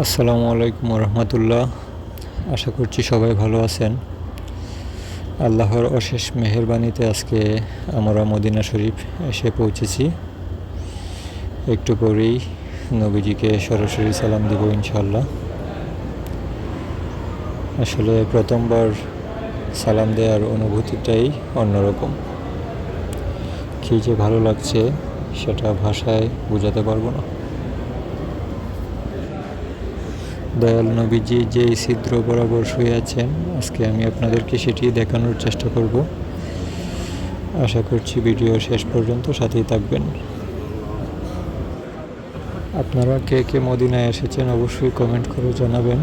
আসসালামু আলাইকুম রহমতুল্লাহ আশা করছি সবাই ভালো আছেন। আল্লাহর অশেষ মেহেরবানিতে আজকে আমরা মদিনা শরীফ এসে পৌঁছেছি। একটু পরেই নবীজিকে সরাসরি সালাম দিব ইনশাল্লাহ আসলে প্রথমবার সালাম দেওয়ার অনুভূতিটাই অন্যরকম। কী যে ভালো লাগছে সেটা ভাষায় বোঝাতে পারব না। দয়াল নবীজি যে ছিদ্র বরাবর শুয়ে আছেন, আজকে আমি আপনাদেরকে সেটি দেখানোর চেষ্টা করব। আশা করছি ভিডিও শেষ পর্যন্ত সাথেই থাকবেন। আপনারা কে কে মদিনায় এসেছেন অবশ্যই কমেন্ট করে জানাবেন।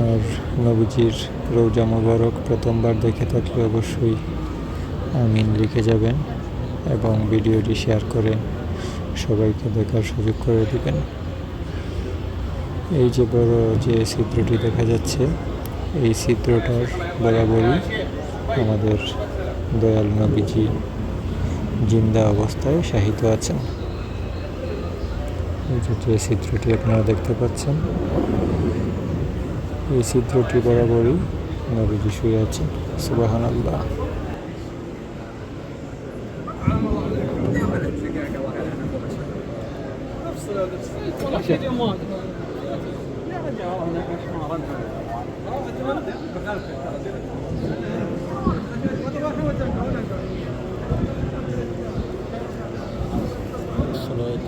আর নবীজির রৌজা মুবারক প্রথমবার দেখে থাকলে অবশ্যই আমিন লিখে যাবেন এবং ভিডিওটি শেয়ার করে সবাইকে দেখার সুযোগ করে দিবেন। এই যে বড় যে ছিদ্রটি দেখা যাচ্ছে, এই ছিদ্রটার বরাবরই আমাদের দয়াল নবীজি জিন্দা অবস্থায় শাহিত আছেন। এই যে চিত্রটি আপনারা দেখতে পাচ্ছেন, এই চিত্রটি বরাবরই নবীজি শুয়ে আছেন। সুবাহান আল্লাহ Yeah. আচ্ছা।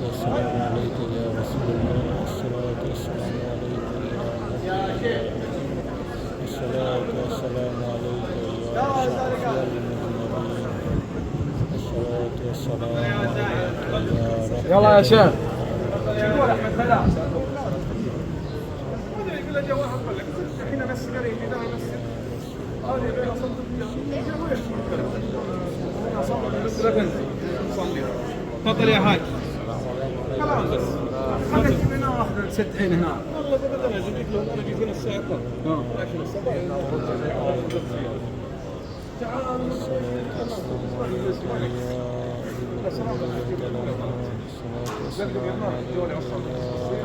والسلام عليك يا رسول الله الصلاة والسلام كده جه واحد قال لك الحين امثل قال ده امثل قال لي بين اصدق تفضل يا هاي كلام بس خليك من واحدة تسدعين هنا والله ابدا يا زميلي لو أنا جيت هنا الساعة 12 لكن الصباح السلام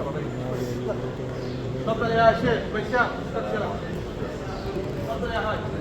عليكم Dobre, ja się, Wejścia, stacja. Dobre, ja chodź.